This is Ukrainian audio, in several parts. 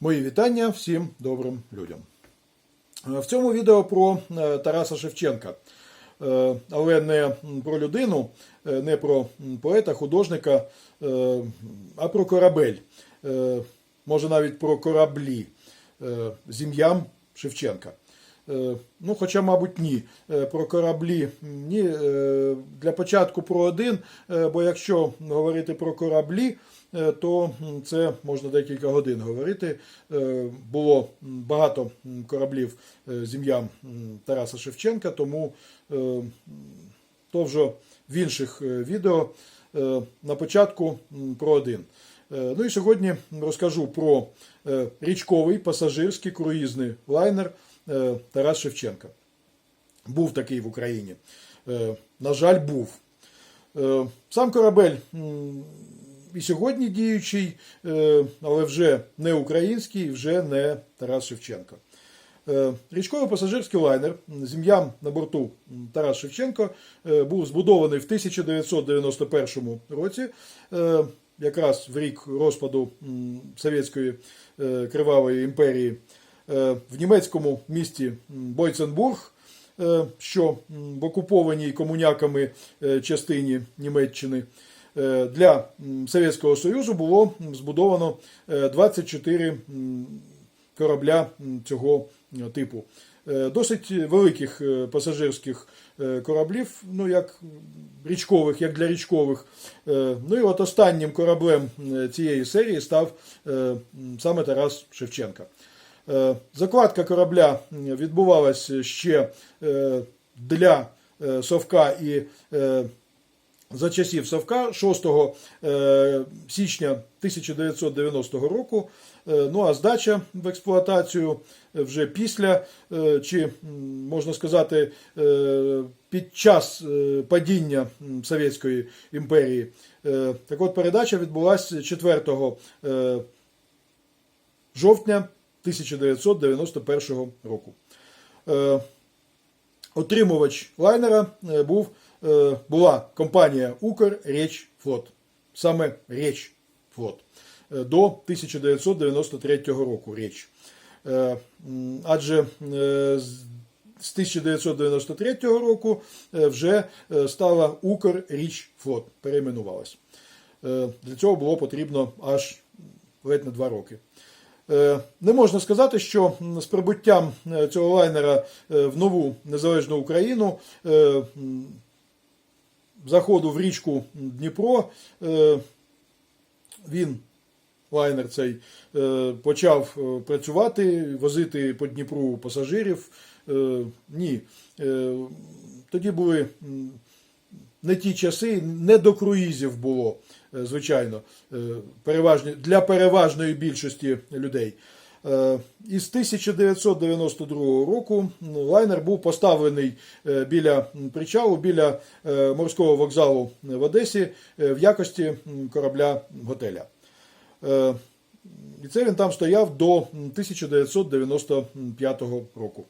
Мої вітання всім добрим людям. Е, В цьому відео про е, Тараса Шевченка, Е, але не про людину, не про поета, художника, а про корабель. Може навіть про кораблі з ім'ям Шевченка. Ну, хоча, мабуть, ні. Про кораблі ні. Для початку про один, бо якщо говорити про кораблі, то це можна декілька годин говорити. Е, Було багато кораблів е, з ім'ям Тараса Шевченка, тому е, то вже в інших е, відео. Е, На початку про один. Е, Ну і сьогодні розкажу про е, річковий пасажирський круїзний лайнер е, Тарас Шевченка. Був такий в Україні. Е, На жаль, був. Е, Сам корабель і сьогодні діючий, е, але вже не український, вже не Тарас Шевченко. Е, Річковий пасажирський лайнер з ім'ям на борту Тарас Шевченко е, був збудований в 1991 році, якраз в рік розпаду Совєтської кривавої імперії в німецькому місті Бойценбург, що в окупованій комуняками частині Німеччини. Е, Для Совєтського Союзу було збудовано е, 24 корабля цього е, типу. Е, Досить великих е, пасажирських е, кораблів, ну як річкових, як для річкових. Е, Ну і от останнім кораблем е, цієї серії став е, саме Тарас Шевченка. Е, Закладка корабля м, відбувалася ще е, для е, Совка і е, за часів Савка 6 е, січня 1990 року. Е, Ну а здача в експлуатацію вже після, е, чи можна сказати, під час падіння Совєтської імперії. Так от передача відбулася 4 е, жовтня 1991 року. Отримувач лайнера був, була компанія Укрречфлот. Саме Речфлот. Е, До 1993 року Реч. Е, Адже е, з- з 1993 року е, вже е, стала Укррічфлот, перейменувалась. Е, Для цього було потрібно аж ледь не два роки. Е, Не можна сказати, що з прибуттям е, цього лайнера е, в нову незалежну Україну е, заходу в річку Дніпро е, він, лайнер цей, е, почав е, працювати, возити по Дніпру пасажирів. Ні. Тоді були не ті часи, не до круїзів було, звичайно, для переважної більшості людей. Е, Із 1992 року лайнер був поставлений е, біля причалу, біля е, морського вокзалу в Одесі в якості корабля готеля. І це він там стояв до 1995 року.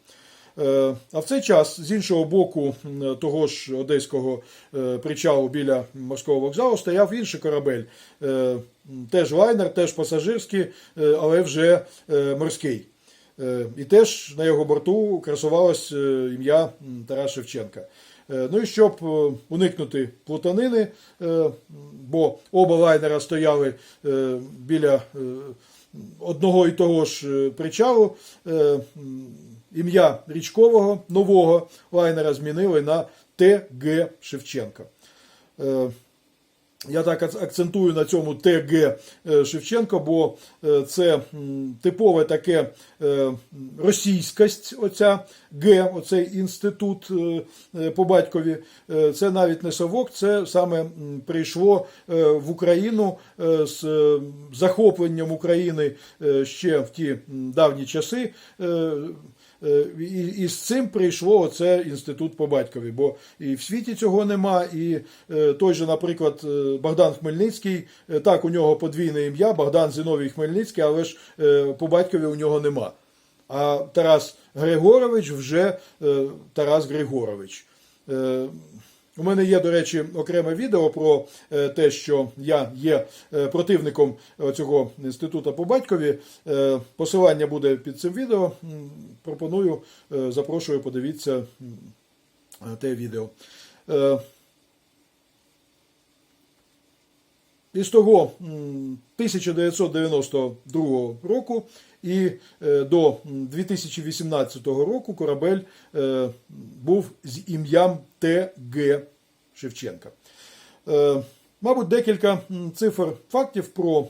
А в цей час з іншого боку того ж одеського причалу біля морського вокзалу стояв інший корабель. Теж лайнер, теж пасажирський, е, але вже е, морський. Е, І теж на його борту красувалось ім'я м, Тарас Шевченка. Ну і щоб уникнути плутанини, бо оба лайнера стояли біля одного і того ж причалу, ім'я річкового нового лайнера змінили на ТГ Шевченка. Я так ак- акцентую на цьому ТГ е, Шевченко, бо е, це типове таке е, російськость, оця Г, оцей інститут по батькові. Це навіть не совок, це саме прийшло в Україну з захопленням України ще в ті давні часи. Е, І, і з цим прийшло оце інститут по батькові, бо і в світі цього нема, і е, той же, наприклад, е, Богдан Хмельницький, так, у нього подвійне ім'я, Богдан Зіновій Хмельницький, але ж по батькові у нього нема. А Тарас Григорович вже Тарас Григорович. Е, У мене є, до речі, окреме відео про е, те, що я є е, противником цього інституту по батькові. Е, Посилання буде під цим відео. Пропоную, е, запрошую, подивіться е, те відео. Е, Із того 1992 року і е, до 2018 року корабель е, був з ім'ям Т.Г. Шевченка. Е, Мабуть, декілька цифр фактів про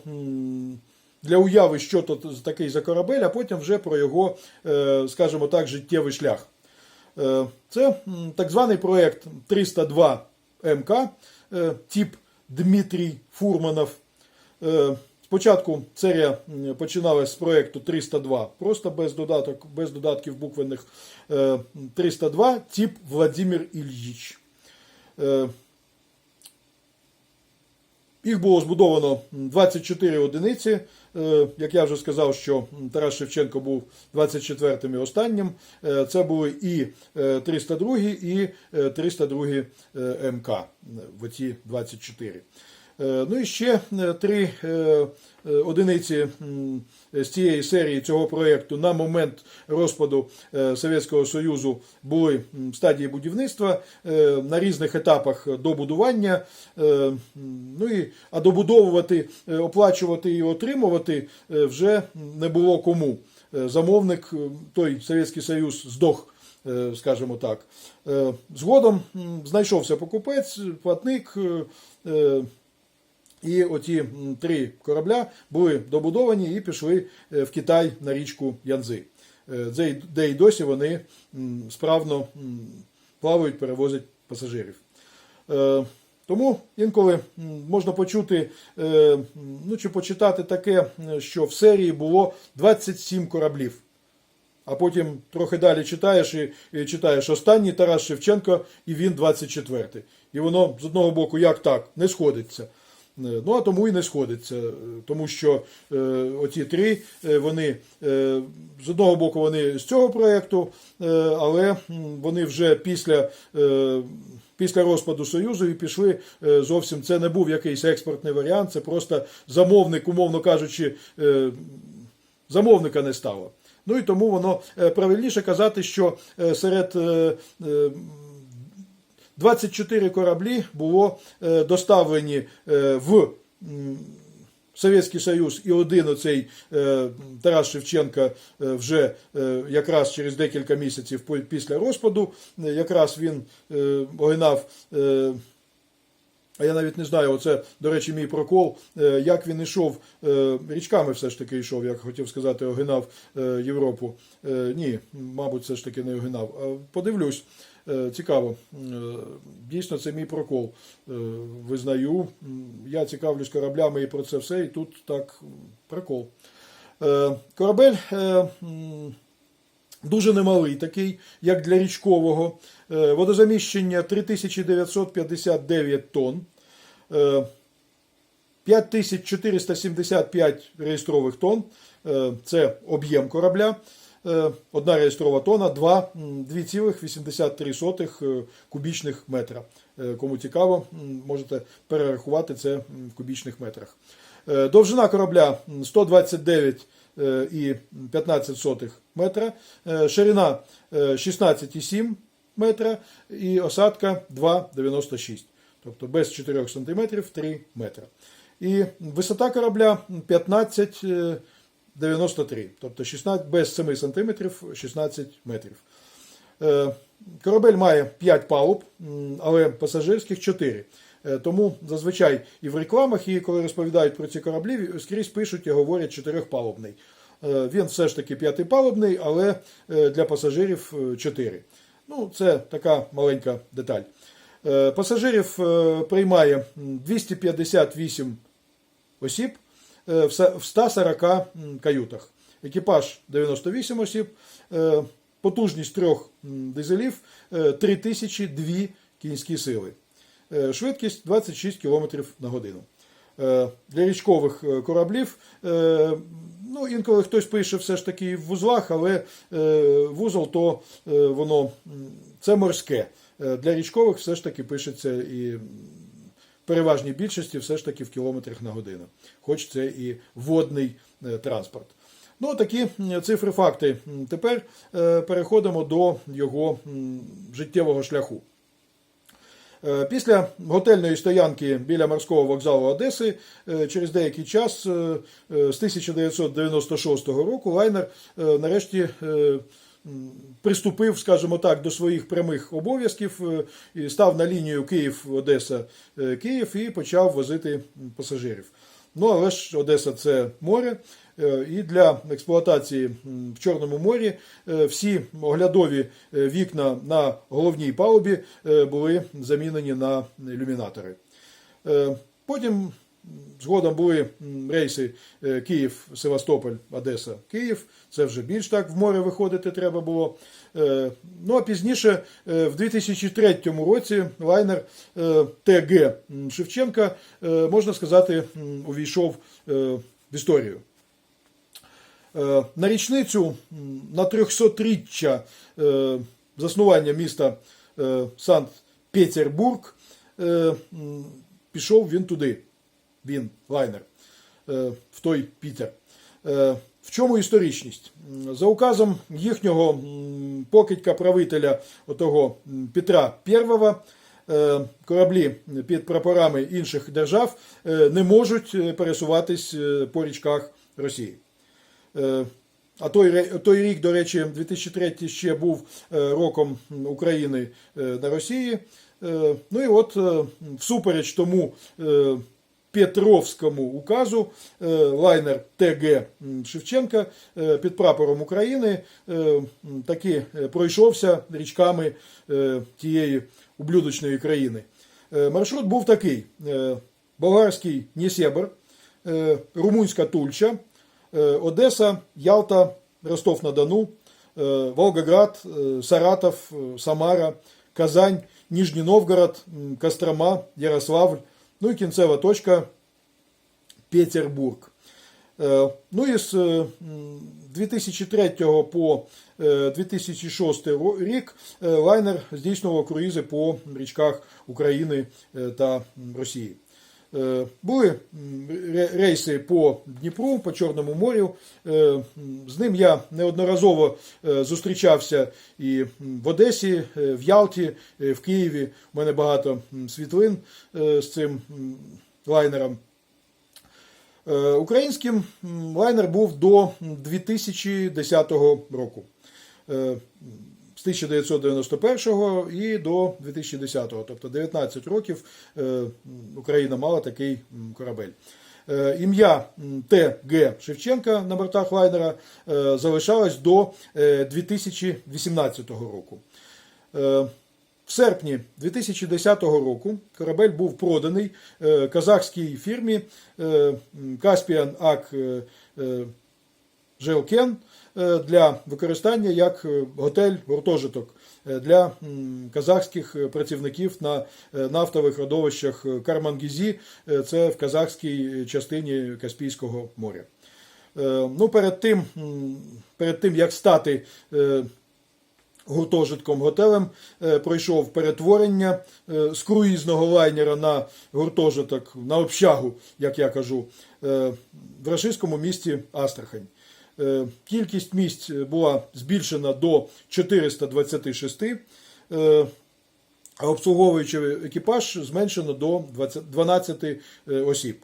для уяви, що то такий за корабель, а потім вже про його, скажімо так, життєвий шлях. Це так званий проект 302 МК, тип Дмитрій Фурманов. Е, Спочатку серія м, починалась з проекту 302, просто без додаток, без додатків буквенних. Е, 302, тип Владимир Ільїч. Е, Їх було збудовано 24 одиниці. Е, Як я вже сказав, що Тарас Шевченко був 24-м і останнім. Е, Це були і е, 302, і е, 302 е, МК в оці 24. Е, Ну і ще е, три е, одиниці з цієї серії цього проєкту на момент розпаду Совєтського Союзу були в стадії будівництва на різних етапах добудування. Ну і, а добудовувати, оплачувати і отримувати вже не було кому. Замовник, той Совєтський Союз здох скажімо так. Згодом знайшовся покупець, платник. І оті три корабля були добудовані і пішли е, в Китай на річку Янзи, Е, де й- досі вони справно плавають, перевозять пасажирів. Е, Тому інколи можна почути ну, чи почитати таке, що в серії було 27 кораблів. А потім трохи далі читаєш і, і читаєш останній Тарас Шевченко, і він 24-й. І воно з одного боку, як так, не сходиться. Е, Ну а тому і не сходиться, е, тому що е, оці три е, вони е, з одного боку вони з цього проєкту, е, але вони вже після. Е, Після розпаду Союзу і пішли е, зовсім. Це не був якийсь експортний варіант, це просто замовник, умовно кажучи, е, замовника не стало. Ну і тому воно правильніше казати, що серед е, е, 24 кораблі було е, доставлені е, в Совєтський Союз і один оцей е, Тарас Шевченка вже якраз через декілька місяців після розпаду, якраз він огинав. а я навіть не знаю, оце, до речі, мій прокол, як він йшов, річками все ж таки йшов, як хотів сказати, огинав Європу. Ні, мабуть, все ж таки не огинав. Подивлюсь, цікаво. Е, Дійсно, це мій прокол. Е, Визнаю. Я цікавлюсь кораблями і про це все, і тут так прокол. Е, Корабель. е, Дуже немалий такий, як для річкового. Е, Водозаміщення 3959 тонн. Е, 5475 реєстрових тонн. Е, Це об'єм корабля. Е, Одна реєстрова м, 2,83 е, кубічних метра. Е, Кому цікаво, можете перерахувати це в кубічних метрах. Довжина корабля м, 129 е, і 15 сотих метра, ширина е, 16,7 метра і осадка 2,96. Тобто без 4 см 3 метра. І висота корабля 15,93, тобто 16, без 7 см 16 метрів. Е, Корабель має 5 палуб, але пасажирських 4. Е, Тому зазвичай і в рекламах, і коли розповідають про ці кораблі, скрізь пишуть і говорять чотирьохпалубний. Е, Він все ж таки п'ятипалубний, але для пасажирів 4. Ну, це така маленька деталь. Пасажирів приймає 258 осіб в 140 каютах. Екіпаж 98 осіб, е, потужність трьох дизелів е, 3002 кінські сили. Е, Швидкість 26 км на годину. Е, Для річкових е, кораблів, е, ну, інколи хтось пише все ж таки в вузлах, але е, вузол то е, воно це морське. Е, Для річкових все ж таки пишеться і переважній більшості все ж таки в кілометрах на годину, хоч це і водний е, транспорт. Ну, такі цифри факти. Тепер е, переходимо до його життєвого шляху. Е, Після готельної стоянки біля морського вокзалу Одеси через деякий час з 1996 року лайнер нарешті приступив, скажімо так, до своїх прямих обов'язків е, став на лінію Київ-Одеса-Київ і почав возити пасажирів. Ну, але ж Одеса це море, е, і для експлуатації в Чорному морі е, всі оглядові е, вікна на головній палубі е, були замінені на ілюмінатори. Е, Потім згодом були рейси е, Київ, Севастополь, Одеса, Київ. Це вже більш так в море виходити треба було. Е, Ну а пізніше, е, в 2003 році, лайнер ТГ Шевченка, можна сказати, увійшов в історію. На річницю на 300-річчя е, заснування міста Санкт-Петербург пішов він туди. Він, лайнер, е, в той Пітер. Е, В чому історичність? За указом їхнього покидька правителя отого Петра І е, кораблі під прапорами інших держав не можуть пересуватись по річках Росії. А той, той рік, до речі, 2003 ще був роком України на Росії. Ну і от, всупереч тому Петровському указу, е, лайнер ТГ Шевченка е, під прапором України е, таки пройшовся річками тієї ублюдочної країни. Маршрут був такий: болгарський Нєсєбр, е, румунська Тульча, Одеса, Ялта, Ростов-на-Дону, Волгоград, Саратов, Самара, Казань, Нижній Новгород, Кострома, Ярославль, ну і кінцева точка Петербург. Е, Ну і з е, 2003 по е, 2006 рік е, лайнер здійснював круїзи по річках України е, та Росії. Е, Були рейси по Дніпру, по Чорному морю. Е, З ним я неодноразово е, зустрічався і в Одесі, в Ялті, в Києві. У мене багато світлин з цим лайнером. Українським лайнер був до 2010 року. Е, З 1991 і до 2010, тобто 19 років е, Україна мала такий корабель. Е, Ім'я Т.Г. Шевченка на бортах лайнера е, залишалось до е, 2018 року. В серпні 2010 року корабель був проданий казахській фірмі Caspian Ак Желкен для використання як е, готель гуртожиток е, для казахських е, працівників на е, нафтових родовищах е, Кармангізі, е, це в казахській частині Каспійського моря. Е, Ну, перед тим, перед тим як стати е, гуртожитком готелем е, пройшов перетворення е, з круїзного лайнера на гуртожиток, на общагу, як я кажу, е, в рашистському місті Астрахань. Е, Кількість місць була збільшена до 426, е, а обслуговуючий екіпаж зменшено до 12 е, осіб.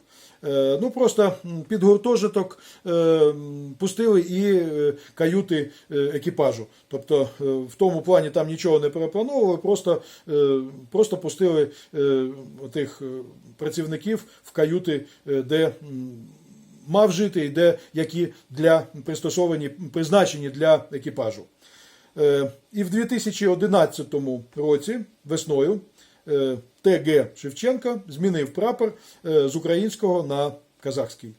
Е, Ну, просто під гуртожиток е, пустили і е, каюти е, екіпажу. Тобто, е, в тому плані там нічого не переплановували, просто, е, просто пустили е, тих працівників в каюти, е, де мав жити і де які для пристосовані, призначені для екіпажу. Е, І в 2011 році весною е, ТГ Шевченка змінив прапор е, з українського на казахський.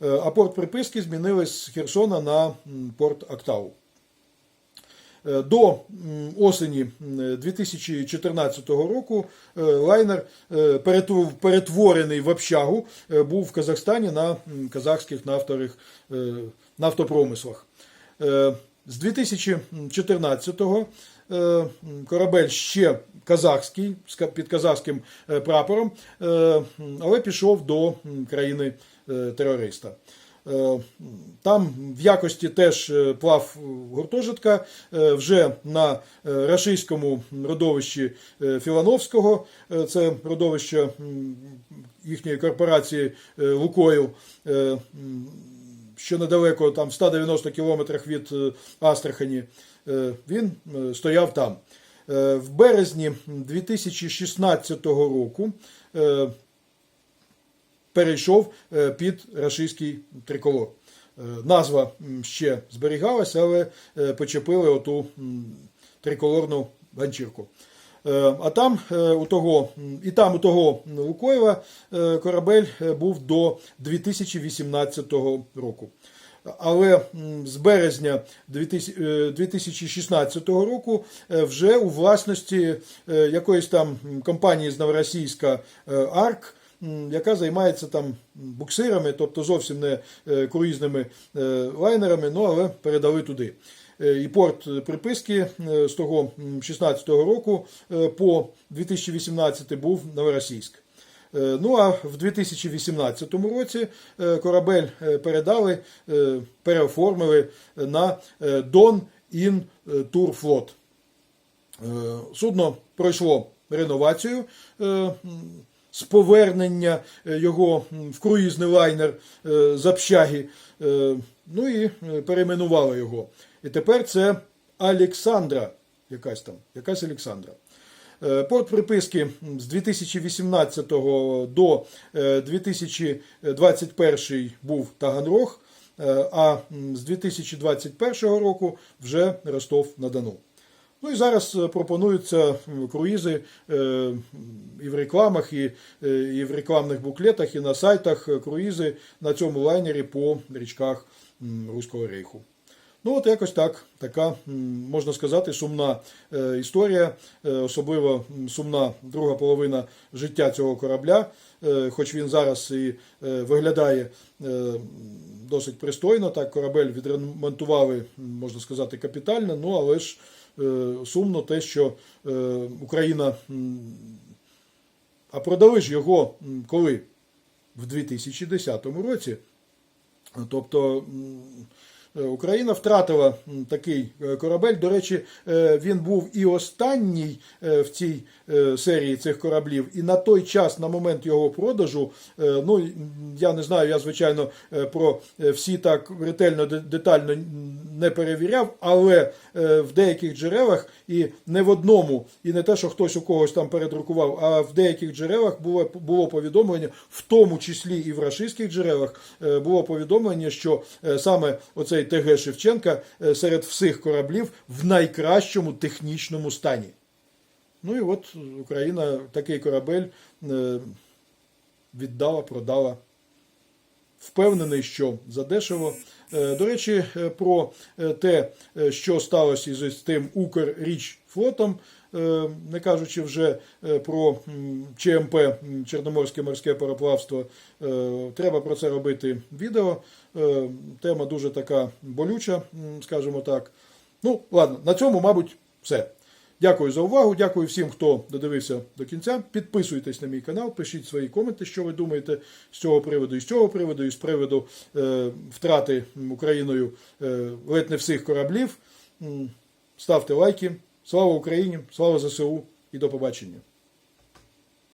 А порт приписки змінили з Херсона на порт Актау. Е, До осені 2014 року е, лайнер е, перетворений в общагу був в Казахстані на казахських нафтових е, нафтопромислах. З 2014-го е, корабель ще казахський, під казахським прапором, але пішов до країни терориста. Е, Там в якості теж е, плав гуртожитка е, вже на рашистському родовищі Філановського, це родовище їхньої корпорації Лукойл, м, що недалеко, там 190 кілометрах від Астрахані. Він стояв там. В березні 2016 року перейшов е, під рашистський триколор. Е, Назва ще зберігалася, але е, почепили оту триколорну ганчірку. А там у того, і там у того Лукоєва корабель був до 2018 року. Але з березня 2000 е, 2016 року вже у власності якоїсь там компанії з Новоросійська АРК, яка займається там буксирами, тобто зовсім не е, круїзними е, лайнерами, ну але передали туди. Е, І порт приписки з того 16 року по 2018 був Новоросійськ. Ну а в 2018 році корабель передали, переоформили на Tour Flot. Е, Судно пройшло реновацію з повернення е, його в круїзний лайнер е, з общаги. Е, Ну і перейменували його. І тепер це Олександра, якась там, якась Олександра. Порт приписки з 2018 до е, 2021 був Таганрог, а з 2021 року вже Ростов-на-Дону. Ну і зараз е, пропонуються круїзи е, і в рекламах, і, е, і в рекламних буклетах, і на сайтах е, круїзи на цьому лайнері по річках Руського рейху. Ну, от якось так, така, можна сказати, сумна е, історія, е, особливо сумна друга половина життя цього корабля, е, хоч він зараз і е, виглядає е, досить пристойно, так корабель відремонтували, можна сказати, капітально, ну але ж е, сумно те, що е, Україна, а продали ж його коли? В 2010 році. Тобто е, Україна втратила такий е, корабель. До речі, е, він був і останній е, в цій е, серії цих кораблів. І на той час, на момент його продажу, е, ну я не знаю, я звичайно е, про е, всі так ретельно детально не перевіряв, але е, в деяких джерелах і не в одному, і не те, що хтось у когось там передрукував, а в деяких джерелах було було повідомлення, в тому числі і в рашистських джерелах, е, було повідомлення, що е, саме оцей ТГ Шевченка е, серед всіх кораблів в найкращому технічному стані. Ну і от Україна такий корабель е, віддала, продала. Впевнений, що задешево. Е, До речі, про те, що сталося із тим Укррічфлотом, е, не кажучи вже про ЧМП Чорноморське морське пароплавство, треба про це робити відео. Е, Тема дуже така болюча, скажімо так. Ну, ладно, на цьому, мабуть, все. Дякую за увагу. Дякую всім, хто додивився до кінця. Підписуйтесь на мій канал, пишіть свої коменти, що ви думаєте з цього приводу і з цього приводу, і з приводу е, втрати Україною е, ледь не всіх кораблів. Ставте лайки. Слава Україні! Слава ЗСУ і до побачення!